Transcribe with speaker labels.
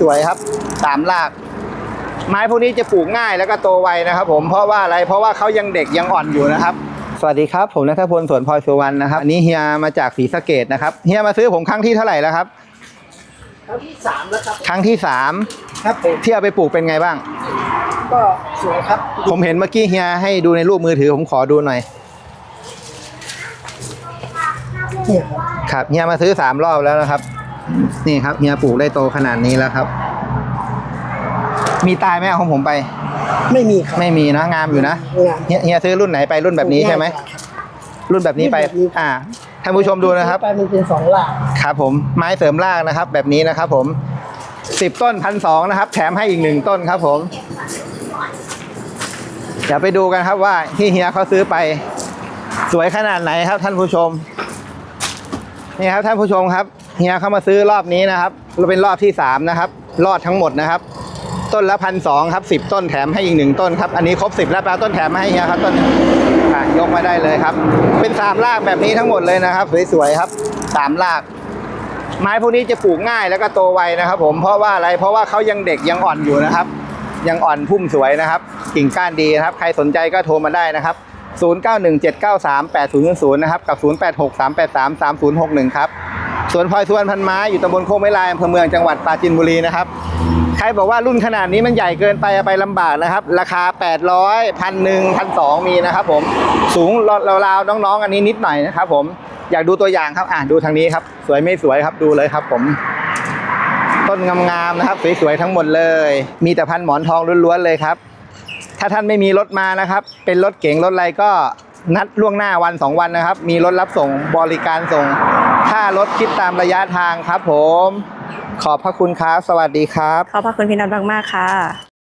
Speaker 1: สวยๆครับสามราก ไม้พวกนี้จะปลูกง่ายแล้วก็โตไวนะครับผมเพราะว่าอะไรเพราะว่าเขายังเด็กยังอ่อนอยู่นะครับ สวัสดีครับผมนัทพลสวนพลอยสุวรรณนะครับอันนี้เฮียมาจากศรีสะเกดนะครับเฮียมาซื้อผมครั้งที่เท่าไหร่แล้วครับ
Speaker 2: ครั้งที่สามแล้วครับ
Speaker 1: ครั้งที่สาม
Speaker 2: ครับผม
Speaker 1: ที่เอาไปปลูกเป็นไงบ้าง
Speaker 2: ก็สวยครับ
Speaker 1: ผมเห็นเมื่อกี้เฮียให้ดูในรูปมือถือผมขอดูหน่อย
Speaker 2: เนี่ยครับ
Speaker 1: ครับเฮียมาซื้อสามรอบแล้วนะครับ นี่ครับเฮียปลูกได้โตขนาดนี้แล้วครับ มีตายไหมเอาของผมไป
Speaker 2: ไม่มีครับ
Speaker 1: ไม่มีนะงามอยู่นะ
Speaker 2: งาม
Speaker 1: เฮียเฮียซื้อรุ่นไหนไปรุ่นแบบนี้ใช่ไหม
Speaker 2: ง่ายกว่าครับ
Speaker 1: รุ่นแบบนี้ไป
Speaker 2: รุ่นแบบนี้
Speaker 1: อ่าท่านผู้ชมดูนะครับ
Speaker 2: ไปมันเป็นสองหลาก
Speaker 1: ครับผมไม้เสริมรากนะครับ แบบนี้นะครับผมสิบต้นพันสองนะครับ แถมให้อีกหนึ่งต้นครับผมเดี๋ยวไปดูกันครับว่าที่เฮียเขาซื้อไป สวยขนาดไหนครับท่านผู้ชม นี่ครับท่านผู้ชมครับ เฮียเข้ามาซื้อรอบนี้นะครับเราเป็นรอบที่สามนะครับรอดทั้งหมดนะครับ ต้นละพันสองครับสิบต้นแถมให้อีกหนึ่งต้นครับ อันนี้ครบสิบแล้วแปลต้นแถมมาให้เฮียครับต้นยกมาได้เลยครับ เป็นสามรากแบบนี้ทั้งหมดเลยนะครับ สวยๆครับสามราก ไม้พวกนี้จะปลูกง่ายแล้วก็โตไวนะครับ ผมเพราะว่าอะไรเพราะว่าเขายังเด็กยังอ่อนอยู่นะครับ ยังอ่อนพุ่มสวยนะครับ กิ่งก้านดีนะครับ ใครสนใจก็โทรมาได้นะครับ 0917938000 นะครับ กับ 0863833061 ครับ สวนพลอยสวนพันไม้อยู่ตำบลโคกไม้ลายอำเภอเมืองจังหวัดปราจีนบุรีนะครับ ใครบอกว่ารุ่นขนาดนี้มันใหญ่เกินไปไปลำบากนะครับ ราคา 800พันหนึ่งพันสองมีนะครับผมสูงราวๆน้องๆ อันนี้นิดหน่อยนะครับผมอยากดูตัวอย่างครับอะดูทางนี้ครับ สวยไม่สวยครับดูเลยครับผมต้นงามๆนะครับสวยๆทั้งหมดเลย มีแต่พันหมอนทองล้วนๆเลยครับ ถ้าท่านไม่มีรถมานะครับ เป็นรถเก๋งรถอะไรก็นัดล่วงหน้าวันสองวันนะครับ มีรถรับส่งบริการส่ง ค่ารถคิดตามระยะทางครับผม ขอบพระคุณครับ สวัสดีครับ
Speaker 3: ขอบพระคุณพี่นัทมาก ๆ ค่ะ